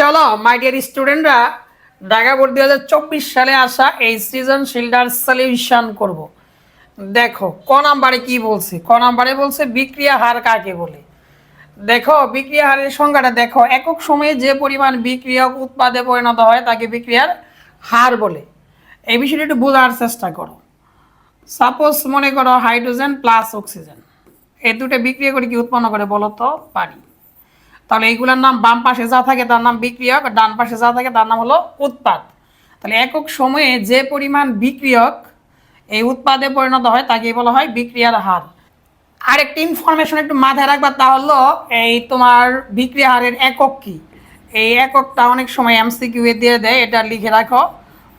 চলো my dear স্টুডেন্টরা Dhaka board দুই হাজার চব্বিশ সালে আসা এই সৃজনশীলটার সলিউশন করব। দেখো, ক নাম্বারে কি বলছে? ক নাম্বারে বলছে, বিক্রিয়া হার কাকে বলে? দেখো, বিক্রিয়া হারের সংখ্যাটা দেখো। একক সময়ে যে পরিমাণ বিক্রিয়ক উৎপাদে পরিণত হয়, তাকে বিক্রিয়ার হার বলে। এই বিষয়টা একটু বোঝার চেষ্টা করো। সাপোজ মনে করো হাইড্রোজেন প্লাস অক্সিজেন এই দুটো বিক্রিয়া করে কি উৎপন্ন করে বলো তো পানি। তাহলে এইগুলোর নাম বাম পাশে যা থাকে তার নাম বিক্রিয়ক ডান পাশে যা থাকে তার নাম হলো উৎপাদ। তাহলে একক সময়ে যে পরিমাণ বিক্রিয়ক এই উৎপাদে পরিণত হয় তাকে বলা হয় বিক্রিয়ার হার। আরেকটি ইনফরমেশন একটু মাথায় রাখবা, তা হলো এই তোমার বিক্রিয়া হারের একক কি? এই এককটা অনেক সময় এমসিকিউ এ দিয়ে দেয়, এটা লিখে রাখো,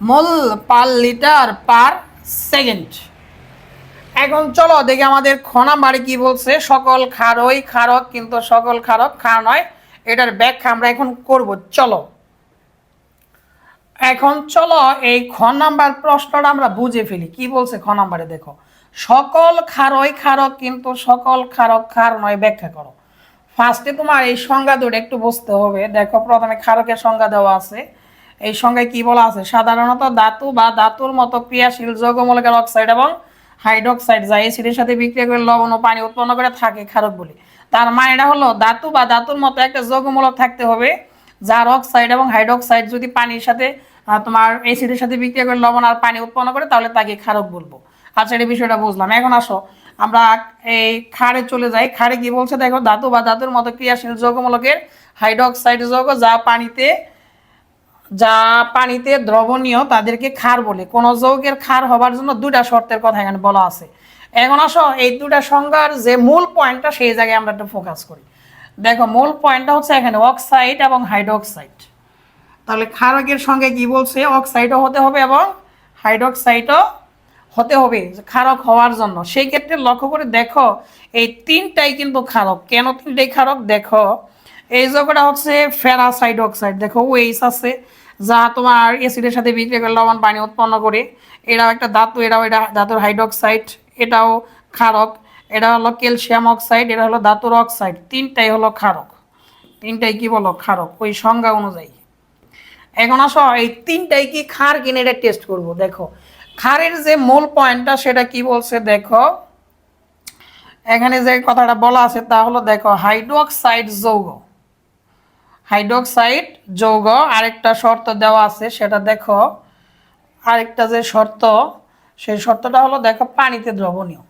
mole per litre per second. এখন চলো দেখি আমাদের খ নাম্বারে কি বলছে। সকল ক্ষারই ক্ষারক কিন্তু সকল ক্ষারক ক্ষার নয়, এটার ব্যাখ্যা আমরা এখন করব। চলো। এখন চলো এই খ নাম্বার প্রশ্নটা আমরা বুঝে ফেলি। কি বলছে খ নাম্বারে দেখো। সকল ক্ষারই ক্ষারক কিন্তু সকল ক্ষারক ক্ষার নয়, ব্যাখ্যা করো। ফার্স্টে তোমার এই সংজ্ঞা দুটো একটু বুঝতে হবে। দেখো, প্রথমে ক্ষারকের সংজ্ঞা দেওয়া আছে। এই সংজ্ঞায় কি বলা আছে? সাধারণত ধাতু বা ধাতুর মতো ক্রিয়াশীল যৌগমূলকের অক্সাইড এবং হাইড্রোক্সাইড যা এসিডের সাথে বিক্রিয়া করে লবণ ও পানি উৎপন্ন করে থাকে ক্ষারক বলে। তার মানেটা হলো ধাতু বা ধাতুর মতো একটা যৌগমূলক থাকতে হবে, যার অক্সাইড এবং হাইড্রোক্সাইড যদি পানির সাথে তোমার এসিডের সাথে বিক্রিয়া করে লবণ আর পানি উৎপন্ন করে, তাহলে তাকে ক্ষারক বলব। আচ্ছা এই বিষয়টা বুঝলাম। এখন আসো। আমরা এই খাড়ে চলে যাই। খাড়ে কি বলছে? দেখো, ধাতু বা ধাতুর মতো ক্রিয়াশীল যৌগমূলকের হাইড্রোক্সাইড যৌগ যা পানিতে যা পানিতে দ্রবণীয় তাদেরকে ক্ষার বলে। কোন যৌগের ক্ষার হবার জন্য দুটা শর্তের কথা এখানে বলা আছে। এখন আসো, এই দুটা সংজ্ঞার যে মূল পয়েন্টটা সেই জায়গায় আমরা একটু ফোকাস করি। দেখো, মূল পয়েন্টটা হচ্ছে এখানে অক্সাইড এবং হাইড্রোক্সাইড তাহলে ক্ষারকের সঙ্গে কি বলছে? অক্সাইডও হতে হবে এবং হাইড্রোক্সাইডও হতে হবে ক্ষারক হওয়ার জন্য। সেই ক্ষেত্রে লক্ষ্য করে দেখো, এই তিনটাই কিন্তু ক্ষারক। কেন তিনটাই ক্ষারক? দেখো, এই যোগটা হচ্ছে ফেরাস অক্সাইড দেখো ওয়েস আছে। যা তোমার অ্যাসিডের সাথে বিক্রিয়া করে লবণ, পানি উৎপন্ন করে। এটাও একটা ধাতু এরাও এটা ধাতুর হাইড্রোক্সাইড এটাও ক্ষারক। এটা হলো ক্যালসিয়াম অক্সাইড এটা হলো ধাতুর অক্সাইড তিনটাই হলো ক্ষারক। তিনটাই কি বলো? ক্ষারক। ওই সংজ্ঞা অনুযায়ী। এখন আসো, এই তিনটাই কি ক্ষার কিনে এটা টেস্ট করব, দেখো। ক্ষারের যে মূল পয়েন্টটা সেটা কি বলছে, দেখো। এখানে যে কথাটা বলা আছে, তা হলো, দেখো হাইড্রোক্সাইড যৌগ। হাইড্রোক্সাইড যৌগ, আরেকটা শর্ত দেওয়া আছে, সেটা দেখো। আরেকটা যে শর্ত, সেই শর্তটা হলো দেখো পানিতে দ্রবণীয়।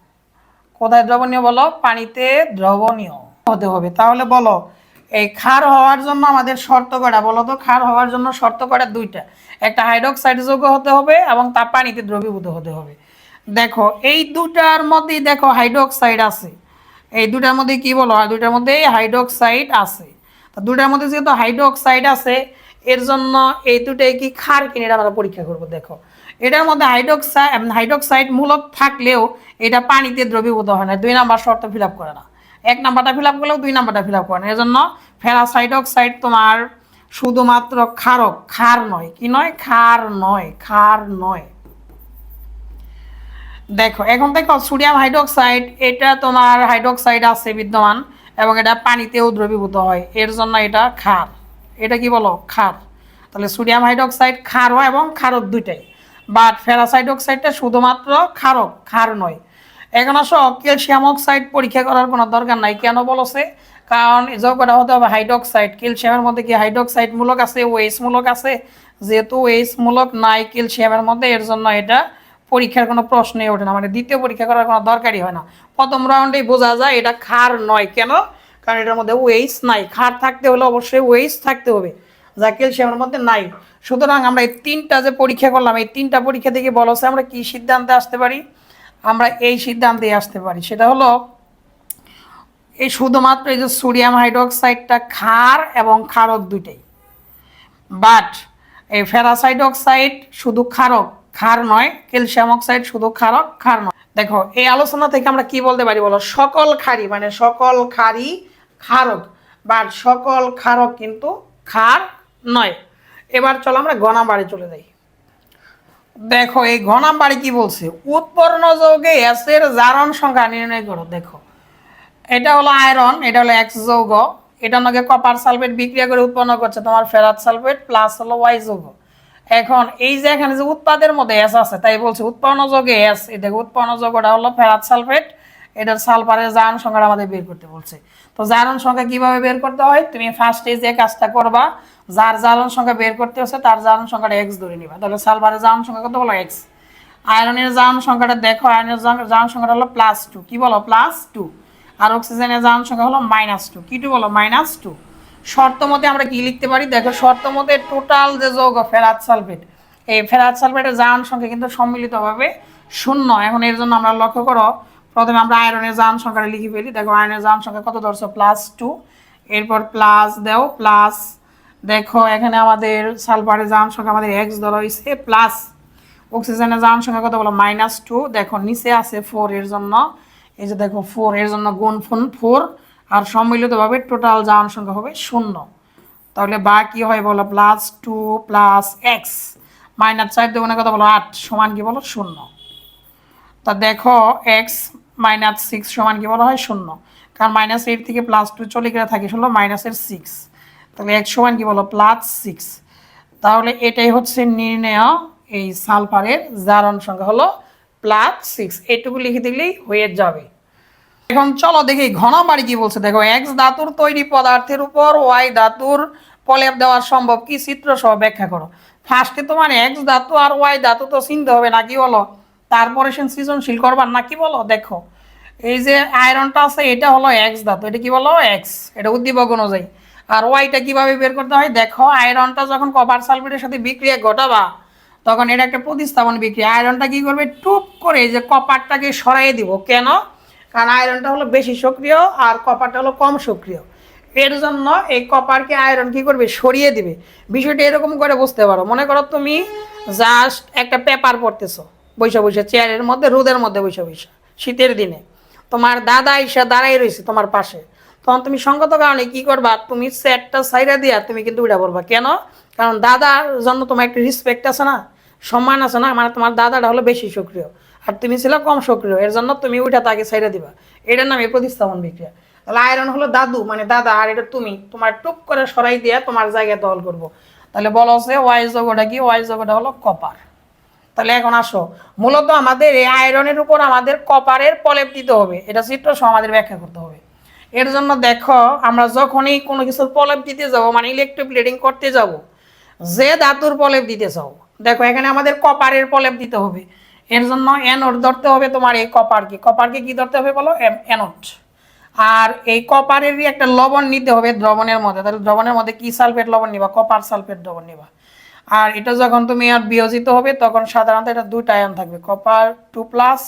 কোথায় দ্রবণীয় বলো? পানিতে দ্রবণীয় হতে হবে। তাহলে বলো, এই ক্ষার হওয়ার জন্য আমাদের শর্ত করা বলো তো, ক্ষার হওয়ার জন্য শর্ত করা দুইটা। একটা হাইড্রোক্সাইড যৌগ হতে হবে এবং তা পানিতে দ্রবীভূত হতে হবে। দেখো, এই দুটার মধ্যেই দেখো হাইড্রোক্সাইড আছে। এই দুটার মধ্যে কি বলো? দুটার মধ্যে হাইড্রোক্সাইড আছে। দুটার মধ্যে যেহেতু হাইড্রোক্সাইড আছে, এর জন্য এই দুটাই কি ক্ষার কিনে এটা আমরা পরীক্ষা করব, দেখো। এটার মধ্যে হাইড্রোক্সাইড হাইড্রোক্সাইড মূলক থাকলেও এটা পানিতে দ্রবীভূত হয় না, দুই নাম্বার শর্ত ফিল আপ করে না। এক নাম্বারটা ফিল আপ করলেও দুই নাম্বারটা ফিল আপ করে না এজন্য ফেরাস হাইড্রোক্সাইড তোমার শুধুমাত্র ক্ষারক, ক্ষার নয়, কি নয়? ক্ষার নয় ক্ষার নয়। দেখো, এখন দেখো, সোডিয়াম হাইড্রোক্সাইড, এটা তোমার হাইড্রোক্সাইড আছে বিদ্যমান। এবং এটা পানিতেও দ্রবীভূত হয়। এর জন্য এটা ক্ষার। এটা কি বলো? ক্ষার। তাহলে সোডিয়াম হাইড্রোক্সাইড ক্ষার হয় এবং ক্ষারক দুইটাই। বাট ফেরাসাইড অক্সাইডটা শুধুমাত্র ক্ষারক, ক্ষার নয়। এখন আসো, ক্যালসিয়াম অক্সাইড পরীক্ষা করার কোনো দরকার নাই। কেন বলছে? কারণ যৌগটা হতে হবে, হাইড্রোক্সাইড। ক্যালসিয়ামের মধ্যে কি হাইড্রোক্সাইড মূলক আছে ওয়েস মূলক আছে? যেহেতু ওয়েস মূলক নাই ক্যালসিয়ামের মধ্যে, এর জন্য এটা পরীক্ষার কোনো প্রশ্নই ওঠে না। মানে দ্বিতীয় পরীক্ষা করার কোনো দরকারই হয় না। প্রথম রাউন্ডেই বোঝা যায় এটা ক্ষার নয় কেন? কারণ এটার মধ্যে ওয়েস নাই। ক্ষার থাকতে হলে অবশ্যই ওয়েস থাকতে হবে। যা ক্যালসিয়ামের মধ্যে নাই। সুতরাং আমরা এই তিনটা যে পরীক্ষা করলাম, এই তিনটা পরীক্ষা থেকে বলছে আমরা কি সিদ্ধান্তে আসতে পারি? আমরা এই সিদ্ধান্তে আসতে পারি। সেটা হলো, এই শুধুমাত্র এই যে সোডিয়াম হাইড্রোক্সাইডটা ক্ষার এবং ক্ষারক দুইটাই। বাট এই ফেরাসাইড অক্সাইড শুধু ক্ষারক ক্ষার নয়, ক্যালসিয়াম অক্সাইড শুধু ক্ষারক ক্ষার নয়। দেখো, এই আলোচনা থেকে আমরা কি বলতে পারি বলো? সকল খারি মানে সকল খারি ক্ষারক, বাট সকল ক্ষারক কিন্তু ক্ষার নয়। এবার চলো আমরা গণাবাড়ি চলে যাই। দেখো, এই ঘনাম্বারে কি বলছে? উৎপন্ন যৌগে অ্যাসের জারণ সংখ্যা নির্ণয় করো, দেখো। এটা হলো আয়রন, এটা হলো এক্স যৌগ। এটা নাকি কপার সালফেট বিক্রিয়া করে উৎপন্ন করছে তোমার ফেরাত সালফেট প্লাস হলো ওয়াই যৌগ। এখন এই যে এখানে যে উৎপাদের মধ্যে এস আছে, তাই বলছে উৎপন্ন যোগে এস এই দেখো উৎপন্ন যোগটা হলো ফেরাত সালফেট, এটার সালফারের জারণ সংখ্যাটা আমাদের বের করতে বলছে। তো জারণ সংখ্যা কীভাবে বের করতে হয়? তুমি ফার্স্টে যে কাজটা করবা, যার জারণ সংখ্যা বের করতে হচ্ছে, তার জারণ সংখ্যাটা এক্স ধরে নিবা। তাহলে সালফারের জারণ সংখ্যা কত বলো? এক্স আয়রনের জারণ সংখ্যাটা দেখো, আয়রনের জারণ- সংখ্যাটা হলো প্লাস টু কি বলো? প্লাস টু আর অক্সিজেনের জারণ সংখ্যা হলো মাইনাস টু কি টু বলো? মাইনাস টু শর্ত মতে আমরা কি লিখতে পারি? দেখো, শর্ত মতে টোটাল যে যৌগ, ফেরাত সালফেট। এই ফেরাত সালফেটের জারণ সংখ্যা কিন্তু সম্মিলিতভাবে শূন্য। এখন এর জন্য আমরা লক্ষ্য করো, প্রথমে আমরা আয়রনের জারণ সংখ্যাটা লিখে ফেলি। দেখো, আয়রনের জারণ সংখ্যা কত ধরছো? প্লাস টু এরপর প্লাস দেও প্লাস দেখো, এখানে আমাদের সালফারের জারণ সংখ্যা আমাদের এক্স ধরা হয়েছে প্লাস অক্সিজেনের জারণ সংখ্যা কত বলো? মাইনাস টু দেখো, নিচে আছে ফোর এর জন্য। এই যে দেখো ফোর এর জন্য গুণ ফোন ফোর আর সম্মিলিতভাবে টোটাল জারণ সংখ্যা হবে শূন্য। তাহলে বা কি হয় বলো? Plus two plus x minus চার দেবনে কথা বলো? আট। সমান কি বলো? শূন্য। তা দেখো এক্স মাইনাস সিক্স সমান কি বলা হয়? শূন্য। কারণ মাইনাস এইট থেকে প্লাস টু চলে গেলে থাকে হলো মাইনাসের সিক্স তাহলে এক্স সমান কি বলো? প্লাস সিক্স তাহলে এটাই হচ্ছে নির্ণয় এই সালফারের জারণ সংখ্যা হলো প্লাস সিক্স এটুকু লিখে দিলেই হয়ে যাবে। এখন চলো দেখি ঘন বাড়ি কি বলছে? দেখো এক্স ধাতুর তৈরি পদার্থের উপর ওয়াই ধাতুর প্রলেপ দেওয়া সম্ভব। কি চিত্র সহ ব্যাখ্যা করো। ফার্স্টে তোমার এক্স ধাতু আর ওয়াই ধাতু তো চিনতে হবে নাকি বলো? তারপরে সে সৃজনশীল করবার নাকি বলো? দেখো, এই যে আয়রনটা আছে, এটা হলো এক্স ধাতু। এটা কি বলো? এক্স এটা উদ্দীপক অনুযায়ী। আর ওয়াইটা কীভাবে বের করতে হয়? দেখো আয়রনটা যখন কপার সালফেটের সাথে বিক্রিয়া ঘটাবা, তখন এটা একটা প্রতিস্থাপন বিক্রিয়া। আয়রনটা কি করবে? টুপ করে যে কপারটাকে সরাইয়ে দিব। কেন? কারণ আয়রনটা হলো বেশি সক্রিয় আর কপারটা হলো কম সক্রিয়। এর জন্য এই কপারকে আয়রন কি করবে? সরিয়ে দিবে। বিষয়টা এরকম করে বুঝতে পারো। মনে করো তুমি জাস্ট একটা পেপার পড়তেছো বৈশা বৈশা চেয়ারের মধ্যে, রোদের মধ্যে বৈশা বৈশা শীতের দিনে। তোমার দাদা এসে দাঁড়াই রয়েছে তোমার পাশে। তখন তুমি সঙ্গত কারণে কি করবা? তুমি সেটটা সাইডা দিয়া তুমি কিন্তু উঠা পড়বা। কেন? কারণ দাদার জন্য তোমার একটা রেসপেক্ট আছে না, সম্মান আছে না মানে তোমার দাদাটা হলো বেশি সক্রিয়। আর তুমি ছিল কম সক্রিয়, এর জন্য তুমি উঠা তাকে সাইডা দিবা। এটার নামে প্রতিস্থাপন বিক্রিয়া। তাহলে আয়রন হলো দাদু মানে দাদা, আর এটা তুমি। তোমার টুক করে সরাই দিয়ে তোমার জায়গায় দল করব। তাহলে বলো যে ওয়াই জগটা কি? ওয়াই জগটা হলো কপার তাহলে এখন আসো। মূলত আমাদের এই আয়রনের উপর আমাদের কপারের প্রলেপ দিতে হবে। এটা চিত্র সহ আমাদের ব্যাখ্যা করতে হবে। এর জন্য দেখো, আমরা যখনই কোনো কিছুর প্রলেপ দিতে যাব মানে ইলেকট্রোপ্লেটিং করতে যাব, যে ধাতুর প্রলেপ দিতে চাও, দেখো এখানে আমাদের কপারের প্রলেপ দিতে হবে। এর জন্য অ্যানোড ধরতে হবে তোমার এই কপারকে কপারকে কি ধরতে হবে বলো? অ্যানোড আর এই কপারেরই একটা লবণ নিতে হবে দ্রবণের মধ্যে। তাহলে দ্রবণের মধ্যে কি সালফেট লবণ নিবা? কপার সালফেট দ্রবণ নিবা। আর এটা যখন তুমি আর বিয়োজিত হবে, তখন সাধারণত এটা দুইটা আয়ন থাকবে। কপার টু প্লাস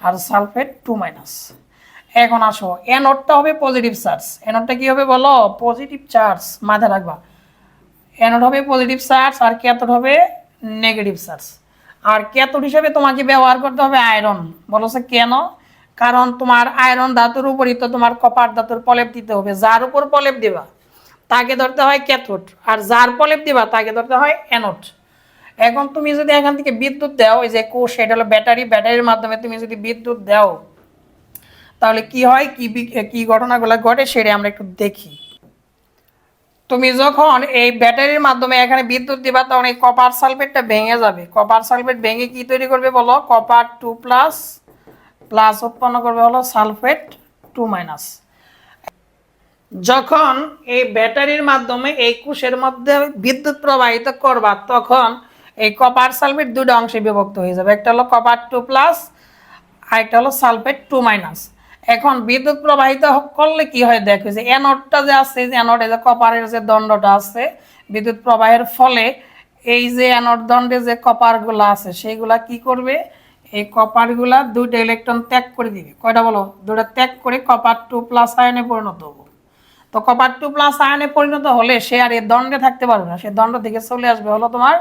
আর সালফেট টু মাইনাস এখন আসো অ্যানোডটা হবে পজিটিভ চার্জ অ্যানোডটা কি হবে বলো? পজিটিভ চার্জ মাথায় রাখবা। অ্যানোড হবে পজিটিভ চার্জ আর ক্যাথোড হবে নেগেটিভ চার্জ আর ক্যাথোড হিসেবে তোমাকে ব্যবহার করতে হবে? আয়রন বলো সে কেন? কারণ তোমার আয়রন ধাতুর উপরই তো তোমার কপার ধাতুর প্রলেপ দিতে হবে। যার উপর প্রলেপ দিবা, তাকে ধরতে হয় ক্যাথোড আর যার প্রলেপ দিবা, তাকে ধরতে হয় অ্যানোড এখন তুমি যদি এখান থেকে বিদ্যুৎ দাও, এই যে কোষ, এটা হলো ব্যাটারি। ব্যাটারির মাধ্যমে তুমি যদি বিদ্যুৎ দাও, তাহলে কি হয়? কি কি ঘটনাগুলো ঘটে সেটা আমরা একটু দেখি। তুমি যখন এই ব্যাটারির মাধ্যমে এখানে বিদ্যুৎ দিবা, তখন এই কপার সালফেটটা ভেঙে যাবে। কপার সালফেট ভেঙে কি তৈরি করবে বলো? কপার টু প্লাস প্লাস উৎপন্ন করবে হলো সালফেট টু মাইনাস যখন এই ব্যাটারির মাধ্যমে এই কোষের মধ্যে বিদ্যুৎ প্রবাহিত করবা, তখন এই কপার সালফেট দুটো অংশে বিভক্ত হয়ে যাবে। একটা হলো কপার টু প্লাস আর একটা হলো সালফেট টু মাইনাস এখন বিদ্যুৎ প্রবাহিত করলে কি হয়? দেখো যে অ্যানোডটা যে আছে, যে অ্যানোডে যে কপারের যে দণ্ডটা আছে, বিদ্যুৎ প্রবাহের ফলে এই যে অ্যানোড দণ্ডে যে কপারগুলো আছে, সেইগুলা কি করবে? এই কপারগুলা দুইটা ইলেকট্রন ত্যাগ করে দিবে। কয়টা বলো? দুটা ত্যাগ করে কপার টু প্লাস আয়নে পরিণত হব। তো কপার টু প্লাস আয়নে পরিণত হলে সে আর এই দণ্ডে থাকতে পারবে না। সে দণ্ড থেকে চলে আসবে, হলো তোমার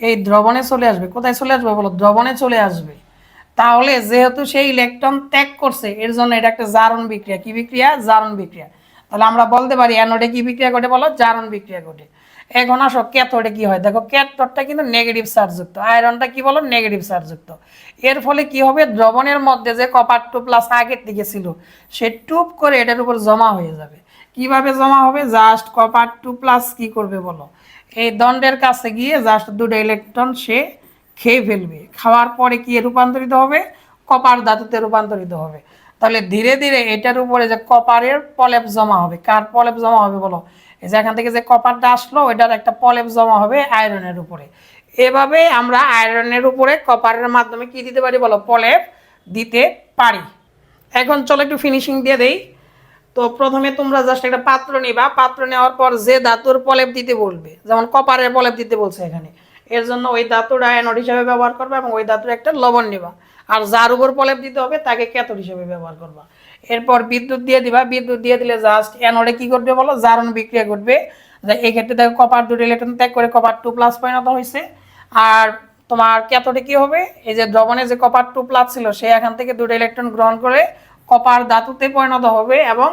এই দ্রবণে চলে আসবে। কোথায় চলে আসবে বলো? দ্রবণে চলে আসবে। তাহলে যেহেতু সেই ইলেকট্রন ত্যাগ করছে, এর জন্য এটা একটা জারণ বিক্রিয়া। কি বিক্রিয়া? জারণ বিক্রিয়া। তাহলে আমরা বলতে পারি, অ্যানোডে কি বিক্রিয়া ঘটে বলো? জারণ বিক্রিয়া ঘটে। এখন আসো, ক্যাথোডে কি হয়? দেখো, ক্যাথোডটা কিন্তু নেগেটিভ চার্জযুক্ত আয়রনটা কি বলো? নেগেটিভ চার্জযুক্ত এর ফলে কি হবে? দ্রবণের মধ্যে যে কপার টু প্লাস আগের দিকে ছিল, সে টুপ করে এটার উপর জমা হয়ে যাবে। কীভাবে জমা হবে? জাস্ট কপার টু প্লাস কি করবে বলো? এই দণ্ডের কাছে গিয়ে জাস্ট দুটো ইলেকট্রন সে খেয়ে ফেলবে। খাওয়ার পরে কি রূপান্তরিত হবে? কপার ধাতুতে রূপান্তরিত হবে। তাহলে ধীরে ধীরে এটার উপরে যে কপারের পলেপ জমা হবে, কার পলেপ জমা হবে বলো? এই যে এখান থেকে যে কপারটা আসলো, এটার একটা পলেপ জমা হবে আয়রনের উপরে। এভাবে আমরা আয়রনের উপরে কপারের মাধ্যমে কি দিতে পারি বলো? পলেপ দিতে পারি। এখন চলো একটু ফিনিশিং দিয়ে দেই। তো প্রথমে তোমরা জাস্ট একটা পাত্র নিবা। পাত্র নেওয়ার পর যে ধাতুর প্রলেপ দিতে বলবে, যেমন কপারের প্রলেপ দিতে বলছে এখানে। এর জন্য ওই ধাতুর অ্যানোড হিসাবে ব্যবহার করবা এবং ওই ধাতুর একটা লবণ নিবা। আর যার উপর প্রলেপ দিতে হবে, তাকে ক্যাথোড হিসেবে ব্যবহার করবা। এরপর বিদ্যুৎ দিয়ে দিবা। বিদ্যুৎ দিয়ে দিলে জাস্ট অ্যানোডে কি করবে বলো? জারণ বিক্রিয়া করবে যে এই ক্ষেত্রে দেখো কপার দুটো ইলেকট্রন ত্যাগ করে কপার টু প্লাস পরিণত হয়েছে। আর তোমার ক্যাথোডে কি হবে? এই যে দ্রবণে যে কপার টু প্লাস ছিল, সে এখান থেকে দুটো ইলেকট্রন গ্রহণ করে কপার ধাতুতে পরিণত হবে এবং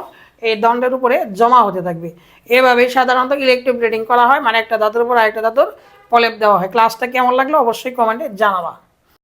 এই দণ্ডের উপরে জমা হতে থাকবে। এভাবে সাধারণত ইলেকট্রোপ্লেটিং করা হয়। মানে একটা ধাতুর উপর আরেকটা ধাতুর প্রলেপ দেওয়া হয়। ক্লাসটা কেমন লাগল অবশ্যই কমেন্টে জানাবা।